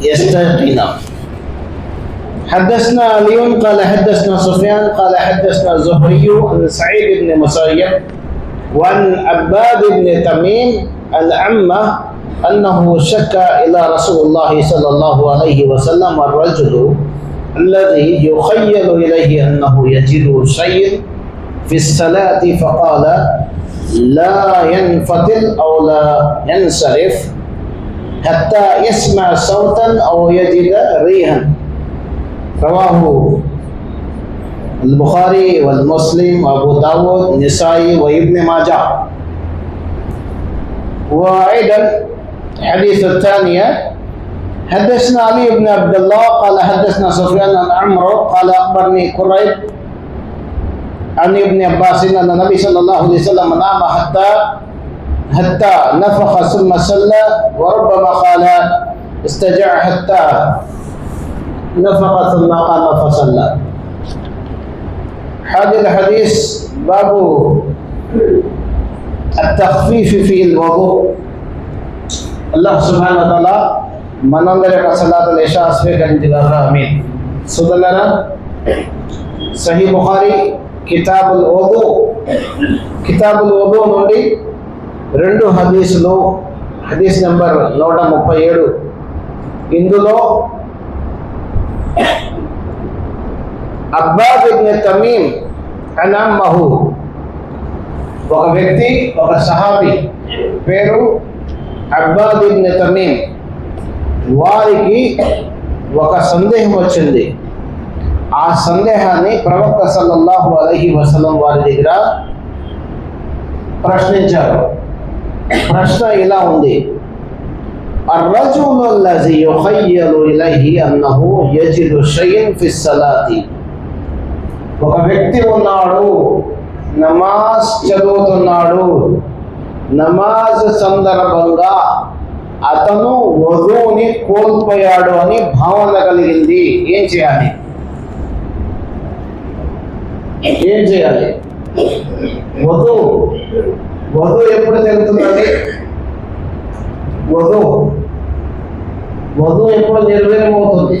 يستيقظ حدثنا علي قال حدثنا سفيان قال حدثنا الزهري عن سعيد بن مسيب وعن عباد بن تميم العمة أنه شكى إلى رسول الله صلى الله عليه وسلم الرجل الذي يخيل إليه أنه يجد شيء في الصلاة فقال لا ينفتل أو لا ينصرف حتى يسمع صوتا أو يجد ريحا. رواه البخاري والمسلم وابو داود النسائي وابن ماجه. وأيضا الحديث الثانية حدثنا علي بن عبد الله قال حدثنا سفيان عن عمرو قال أخبرني قريب عن ابن عباس أن النبي صلى الله عليه وسلم نام حتى حتى نفخ ثم صلى وربما قال استجع حتى نفق ثم قام فصلى هذا الحديث باب التخفيف في الوضوء الله سبحانه وتعالى మనందరి యొక్క సలాతులు యశా స్వీకరించగలరా ఆమీన్ సుదలరా సహీ బుఖారి కితాబుల్ ఓదు కితాబుల్ ఓదు నుండి రెండు హదీసులు హదీస్ నెంబర్ నూట ముప్పై ఏడు. ఇందులో అబ్బాద్ ఇబ్న్ తమీం అనామహు. ఒక వ్యక్తి ఒక సహాబి పేరు అబ్బాద్ ఇబ్న్ తమీం. వారికి ఒక సందేహం వచ్చింది. ఆ సందేహాన్ని ప్రవక్త సల్లల్లాహు అలహి వసలం వారి దగ్గర ప్రశ్నించారు. ప్రశ్న ఇలా ఉంది الرجل الذي يخيل إليه أنه يجد شيء في الصلاة ఒక వ్యక్తి ఉన్నాడు నమాజ్ చదువుతున్నాడు నమాజ్ సందర్భంగా అతను వధువుని కోల్పోయాడు అని భావన కలిగింది ఏం చేయాలి ఏం చేయాలి వధువు వధు ఎప్పుడు జరుగుతుందండి? వధు వధు ఎప్పుడు నిర్వీర్యమవుతుంది?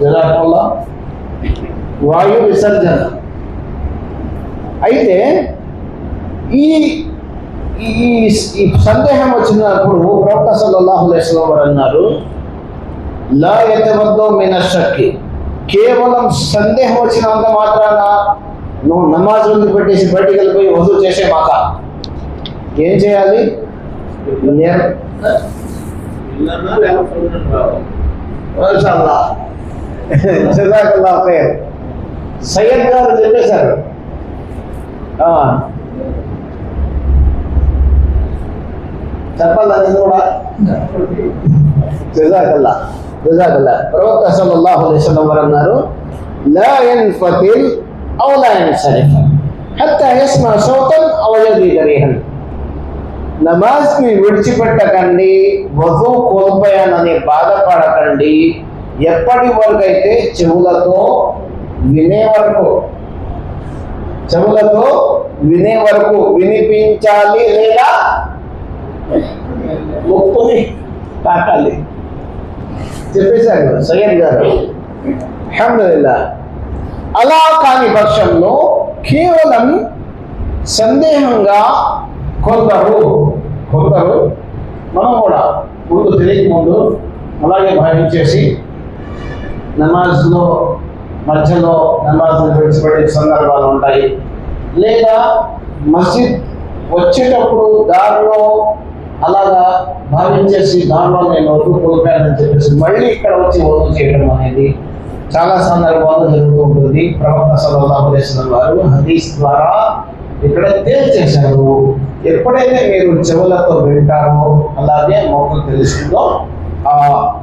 జలాపల్లా వాయు విసర్జన. అయితే ఈ ఈ సందేహం వచ్చినప్పుడు ప్రవక్త సల్లల్లాహు అలైహి వసల్లం అన్నారు లా యతవద్దు మిన షక్కి. కేవలం సందేహం వచ్చినంత మాత్రాన నువ్వు నమాజ్ ముందు పెట్టేసి బయటికి వెళ్ళిపోయి వధువు చేసే మాక. ఏం చేయాలి? నిర్- మాషాల్లా. జజాకల్లాహ్ ఖైర్. సయ్యద్ గారు చెప్పేశారు. ఆ. చెప్పాలా నేను కూడా? జజాకల్లా. జజాకల్లా. ప్రవక్త సల్లల్లాహు అలైహి వసల్లం వారు అన్నారు లా యన్ఫతిల్ అw లా యన్సరిఫ్ హత్తా యస్మా సౌతన్ అw యజీద రీహన్ నమాజ్ని విడిచిపెట్టకండి వధువు కోల్పోయానని బాధపడకండి ఎప్పటి వరకు అయితే చెవులతో వినే వరకు చెవులతో వినే వరకు వినిపించాలి లేదా ముక్కుని తాకాలి. చెప్పేశారు. సయ్యద్ గారు. అహమ్మదిల్లా అలా కాని పక్షంలో కేవలం సందేహంగా కొందరు కొందరు మనం కూడా ముందు తెలియక ముందు అలాగే భావించేసి నమాజ్లో మధ్యలో నమాజ్ని విడిచిపెట్టే సందర్భాలు ఉంటాయి. లేదా మస్జిద్ వచ్చేటప్పుడు దారిలో అలాగా భావించేసి దానిలో నేను వధువు కోల్పోయానని చెప్పేసి మళ్ళీ ఇక్కడ వచ్చి వధువు చేయడం అనేది చాలా సందర్భాల్లో జరుగుతూ ఉంటుంది. ప్రవక్త సల్లల్లాహు వారు హదీస్ ద్వారా ఇక్కడ తేల్చేశారు ఎప్పుడైతే మీరు చెవులతో వింటారో అలాగే మొక్కలు తెలుస్తుందో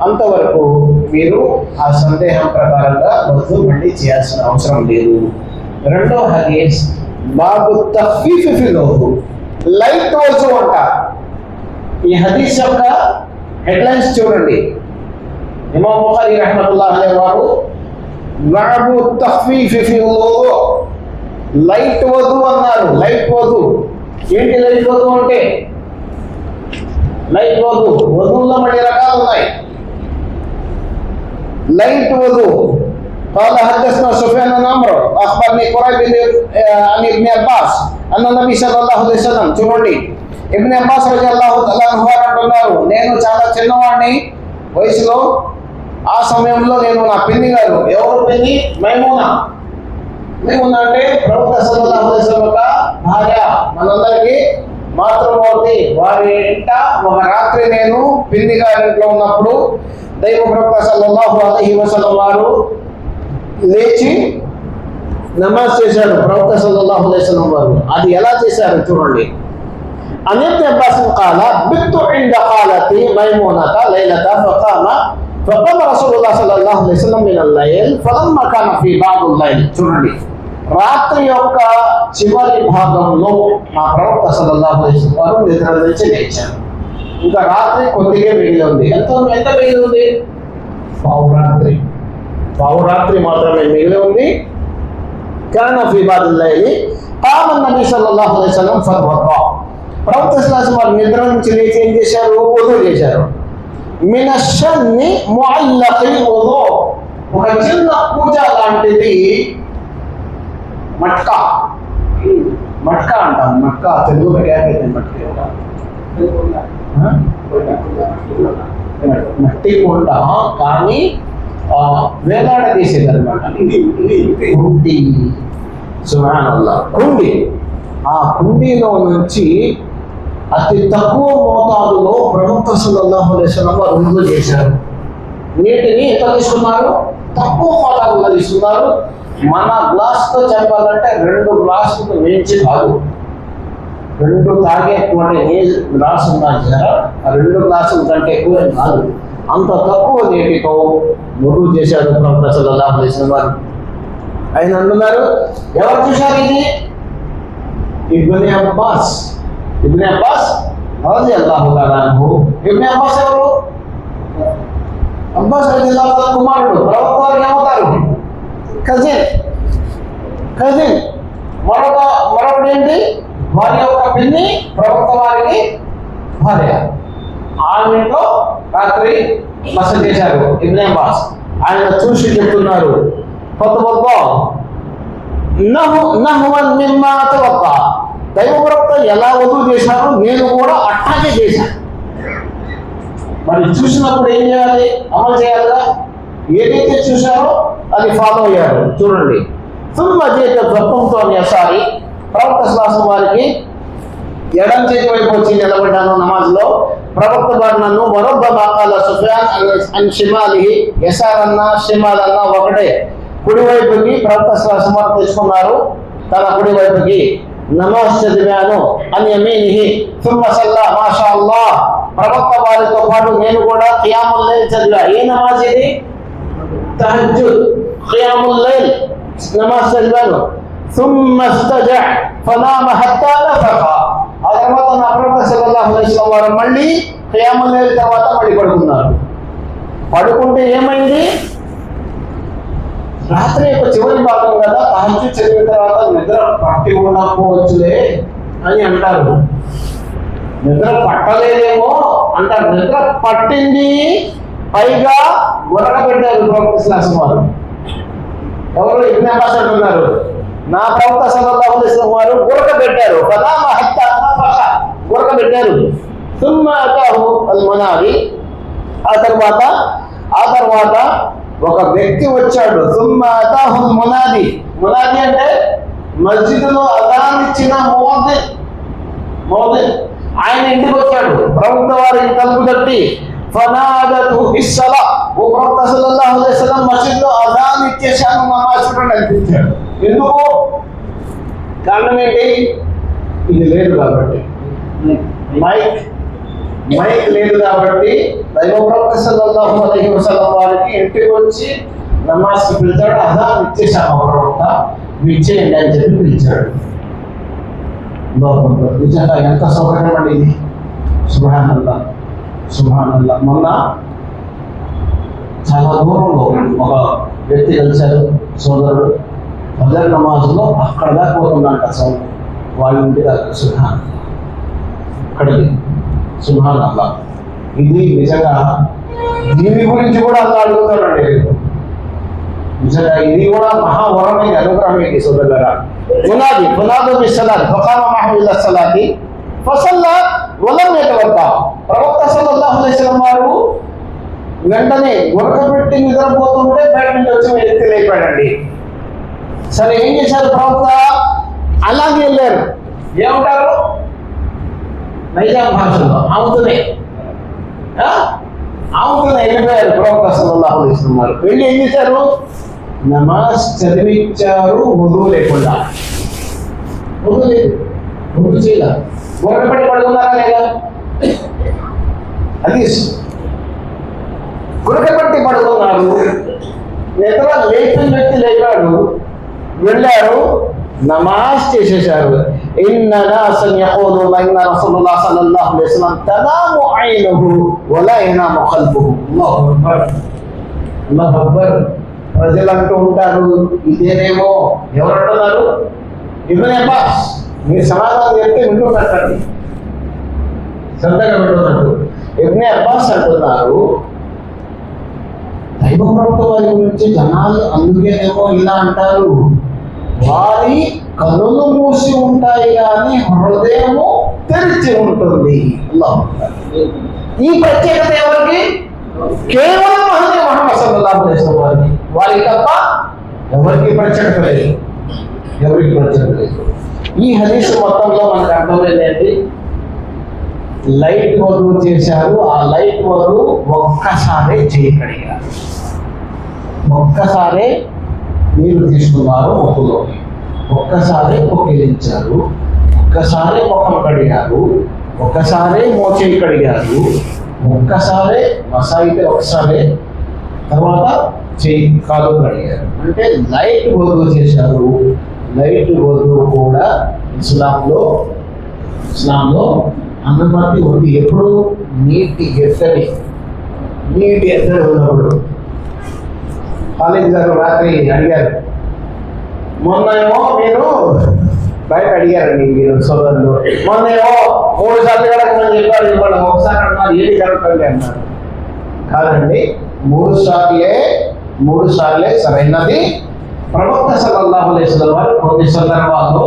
అంతవరకు మీరు ఆ సందేహం ప్రకారంగా వద్దు మళ్ళీ చేయాల్సిన అవసరం లేదు. రెండో హదీస్ బాబు తఫీఫ్ ఫిల్ లైట్ వజు అంటారు ఈ హదీస్ యొక్క హెడ్లైన్స్ చూడండి ఇమాం బుఖారి రహమతుల్లాహ్ అలైహి వారు బాబు తఫీఫ్ ఫిల్ లైట్ వధు అన్నారు లైట్ వధు ఏంటి లైట్ వధు అంటే లైట్ వధు వధువులో మళ్ళీ రకాలు ఉన్నాయి ليت وضوء قال حدثنا سفيان بن عمرو اخبرني قريب بن عن ابن عباس ان النبي صلى الله عليه وسلم చూడండి ఇబ్న్ అబ్బాస్ రజల్లాహు గారు అంటున్నారు. నేను చాలా చిన్నవాడిని. వయసులో ఆ సమయంలో నేను నా పిన్ని గారు. ఎవరు పిన్ని? మైమూనా. మైమూనా అంటే ప్రవక్త అలైహి వసల్లం యొక్క భార్య. మనందరికీ మాతృమూర్తి. వారి ఇంట ఒక రాత్రి నేను పిన్ని గారి ఇంట్లో ఉన్నప్పుడు దైవ ప్రవక్త అలైహి వారు లేచి నమాజ్ చేశారు ప్రవక్త వసల్లం వారు. అది ఎలా చేశారు చూడండి. عن ابن عباس قال بت عند خالتي ميمونة ليلة فقام فقام رسول الله صلى الله عليه وسلم من الليل فلما كان في بعض الليل చూడండి రాత్రి యొక్క చివరి భాగంలో మా ప్రవక్త సల్లల్లాహు అలైహి వసల్లం వారు నిద్ర నుంచి లేచారు ఇంకా రాత్రి కొద్దిగా మిగిలి ఉంది ఎంత ఎంత మిగిలి ఉంది పావురాత్రి పావురాత్రి మాత్రమే మిగిలి ఉంది كان في بعض الليل قام النبي صلى الله عليه وسلم فوضا ప్రవక్త శ్లాసం వారు నిద్ర నుంచి లేచి ఏం చేశారు? వధువు చేశారు. మినషన్ని ముఅల్లకి వధు ఒక చిన్న పూజ లాంటిది. మట్కా. మట్కా అంటాం మట్కా తెలుగులో అయితే మట్కా మట్టి కొండ. కానీ ఆ, వేలాడదీసేది అనమాట కుండి. సుహానల్లా కుండి. ఆ కుండీలో నుంచి అతి తక్కువ మోతాదులో ప్రవక్త సల్లల్లాహు అలైహి వారు రుజువు చేశారు. నీటిని ఎంత తీసుకున్నారు? తక్కువ మోతాదులో తీసుకున్నారు. మన గ్లాస్తో చెప్పాలంటే రెండు గ్లాసులు మించి కాదు రెండు తాగేటువంటి నీ గ్లాస్ ఉన్నా కదా ఆ రెండు గ్లాసుల కంటే ఎక్కువ కాదు అంత తక్కువ నీటితో మురుగు చేశారు ప్రవక్త సల్లల్లాహు అలైహి వారు. ఆయన అంటున్నారు ఎవరు చూశారు ఇది? ఇబ్బంది అబ్బాస్. ఇబ్నే అబ్బాస్ రజి అల్లాహు తాలాను ఇబ్నే అబ్బాస్ ఎవరు అబ్బాస్ రజి అల్లాహు కుమారుడు ప్రవక్త వారు ఏమవుతారు కజిన్ కజిన్ మరొక మరొకటి ఏంటి వారి యొక్క పిన్ని ప్రవక్త వారికి భార్య ఆమెతో రాత్రి బస చేశారు ఇబ్నే అబ్బాస్ ఆయన చూసి చెప్తున్నారు కొత్త కొత్త నహు నహువన్ మిమ్మా తవక్క దైవవ్రత ఎలా వదులు చేశారో నేను కూడా అట్లాగే చేశాను. మరి చూసినప్పుడు ఏం చేయాలి? అమలు చేయాలిగా ఏదైతే చూశారో అది ఫాలో అయ్యారు చూడండి. తుమ్మ చేత గొప్పంతో సారి ప్రవక్త శ్వాసం వారికి ఎడం చేతి వైపు వచ్చి నిలబడ్డాను నమాజ్లో. ప్రవక్త వారు నన్ను మరొక బాకాల సుఫియాన్ అని షిమాలి ఎసార్ అన్న షిమాల్ అన్న ఒకటే. కుడివైపుకి ప్రవక్త శ్వాసం వారు తెచ్చుకున్నారు. తన కుడివైపుకి నమాజ్ చదివాను అని యమీనిహి తుమ్మ సల్లా మాషా అల్లా ప్రవక్త వారితో పాటు నేను కూడా ఖియాముల్ లైల్ చదివా ఏ నమాజ్ ఇది తహజ్జుద్ ఖియాముల్ లైల్ నమాజ్ చదివాను ثم استجع فنام حتى نفخ ఆ తర్వాత నా ప్రవక్త సల్లల్లాహు అలైహి వసల్లం వారు మళ్ళీ ఖియాముల్ లైల్ తర్వాత మళ్ళీ పడుకున్నారు పడుకుంటే ఏమైంది రాత్రి యొక్క చివరి భాగం కదా తాజు చదివిన తర్వాత నిద్ర పట్టి ఉండకపోవచ్చులే అని అంటారు. నిద్ర పట్టలేదేమో అంటారు. నిద్ర పట్టింది పైగా ఉడకబెట్టారు ప్రొఫెసర్ వారు ఎవరు? ఇబ్బంది అంబాసిడర్ ఉన్నారు. నా ప్రవక్త సల్లల్లాహు అలైహి వారు ఉడకబెట్టారు కదా మహత్త ఉడకబెట్టారు సుమ్మ అతాహు అల్ మనావి ఆ తర్వాత ఆ తర్వాత ఒక వ్యక్తి వచ్చాడు. మునాది మునాది అంటే మస్జిద్లో అదాన్ ఇచ్చిన మోదే. మోదే. ఆయన ఇంటికి వచ్చాడు. ప్రభుత్వ వారికి తలుపు తట్టి ఫనాదతు ఇస్సలా ఓ ప్రవక్త సల్లల్లాహు అలైహి వసల్లం మస్జిద్లో అదాన్ ఇచ్చేశాను నమాజ్ చూడండి అనిపించాడు ఎందుకు? కారణం ఏంటి? ఇది లేదు కాబట్టి. మైక్. మైక్ లేదు కాబట్టి దైవ ప్రవక్త సల్లల్లాహు అలైహి వసల్లం వారికి ఇంటికి వచ్చి నమాజ్ పిలిచాడు అదాన్ ఇచ్చేశాను ఆ ప్రవక్త మీరు ఇచ్చేయండి అని చెప్పి పిలిచాడు. నిజంగా ఎంత సౌకర్యం అండి ఇది? సుభానల్లా సుభానల్లా. మొన్న చాలా దూరంలో ఒక వ్యక్తి కలిశారు సోదరుడు. ఫజర్ నమాజ్లో అక్కడ దాకా పోతుందంట సౌండ్. వాళ్ళ ఇంటి దాకా. సుభాన్ అక్కడికి. సుభాన్ అల్లా ఇది నిజంగా దీని గురించి కూడా అల్లా అడుగుతాడండి. నిజంగా ఇది కూడా మహావరమైన అనుగ్రహం ఇది సోదరులరా? పునాది పునాదు బిస్సలాత్ ఫకామ మహం ఇల్ల ఫసల్లా వలం యతవద్దా. ప్రవక్త సల్లల్లాహు అలైహి వారు వెంటనే ఉరకబెట్టి నిద్రపోతుంటే బయట నుంచి వచ్చి ఎత్తి లేపాడండి. సరే ఏం చేశారు ప్రవక్త? అలాగే వెళ్ళారు. ఏమంటారు? నైజాం భాషలో ఆముతూనే ఆ? ఆముతూనే వెళ్ళిపోయారు ప్రవక్త సల్లాహు అలైహి వసల్లం వెళ్ళి ఏం చేశారు? నమాజ్ చదివించారు వధువు లేకుండా. వధువు లేదు. వధువు చేయాల. ఉరకబెట్టి పడుకున్నారా లేదా? అది గురకబట్టి పడుకున్నారు నిద్ర లేచిన వ్యక్తి లేచాడు. వెళ్ళారు. నమాజ్ చేసేశారు. ఇన్న ప్రజలు అంటూ ఉంటారు ఇదేనేమో ఎవరు అంటున్నారు? Ibn Abbas. మీరు సమాధానం చెప్తే వింటున్నట్టండి శ్రద్ధగా వింటున్నట్టు ఇబ్న్ అబ్బాస్ అంటున్నారు దైవ ప్రవక్త వారి గురించి జనాలు అందుకేనేమో ఇలా అంటారు. వారి కనులు మూసి ఉంటాయి కానీ హృదయము తెరిచి ఉంటుంది. ఈ ప్రత్యేకత ఎవరికి? కేవలం మహనీయ మహమ్మద్ చేసిన వారికి. వారికి తప్ప ఎవరికి ప్రత్యేకత లేదు. ఎవరికి ప్రత్యేకత లేదు. ఈ హరీష్ మొత్తంలో మనకు అర్థమైంది ఏంటి? లైట్ వధువు చేశారు. ఆ లైట్ వధువు ఒక్కసారి చేయగలిగారు. ఒక్కసారే మీరు తీసుకున్నారు ఒప్పులో ఒక్కసారే పొక్కిలించారు ఒక్కసారే ముఖం కడిగారు ఒక్కసారే మోచేయి కడిగారు ఒక్కసారే మసాయితే ఒకసారి తర్వాత చేయి కాలు కడిగారు. అంటే లైట్ వదులు చేశారు. లైట్ వదులు కూడా ఇస్లాంలో ఇస్లాంలో అనుమతి ఉంది ఎప్పుడు నీటి ఎత్తడి నీటి ఎత్తడి ఉన్నప్పుడు. కాలేజ్ గారు రాత్రి అడిగారు. మొన్నేమో మీరు బయట అడిగారండి మీరు సోదరులు. మొన్నేమో మూడు సార్లు కడగమని చెప్పారు ఇవాళ ఒకసారి అన్నారు ఏది కడగండి అన్నారు. కాదండి మూడు సార్లే మూడు సార్లే సరైనది. ప్రవక్త సలల్లాహు అలైహి వారు కొన్ని సందర్భాల్లో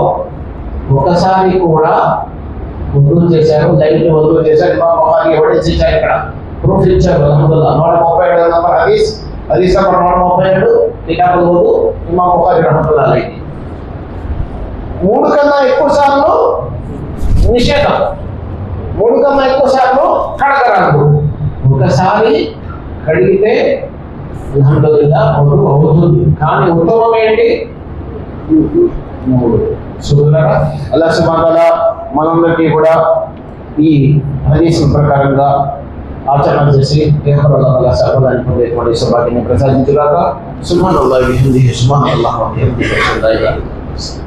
ఒకసారి కూడా వదులు చేశారు లైట్ వదులు చేశారు. మా మొహాన్ని ఎవడేసి ఇచ్చారు ఇక్కడ? ప్రూఫ్ ఇచ్చారు అల్హమ్దుల్లా నూట ముప్పై ఏడు నంబర్ హదీస్. హదీస్ నంబర్ నూట ముప్పై ఏడు కితాబుల్ వదు ఇమా బుఖారి రహమతుల్లా మూడు కన్నా ఎక్కువ సార్లు నిషేధం. మూడు కన్నా ఎక్కువ సార్లు కడగరాదు ఒకసారి కడిగితే అల్హమ్దుల్లా వదు అవుతుంది. కానీ ఉత్తమం ఏంటి? మూడు. సోదరులారా అలా సుబ్హానహు మనందరికీ కూడా ఈ హదీస్ ప్రకారంగా Allah warahmatullahi wabarakatuh.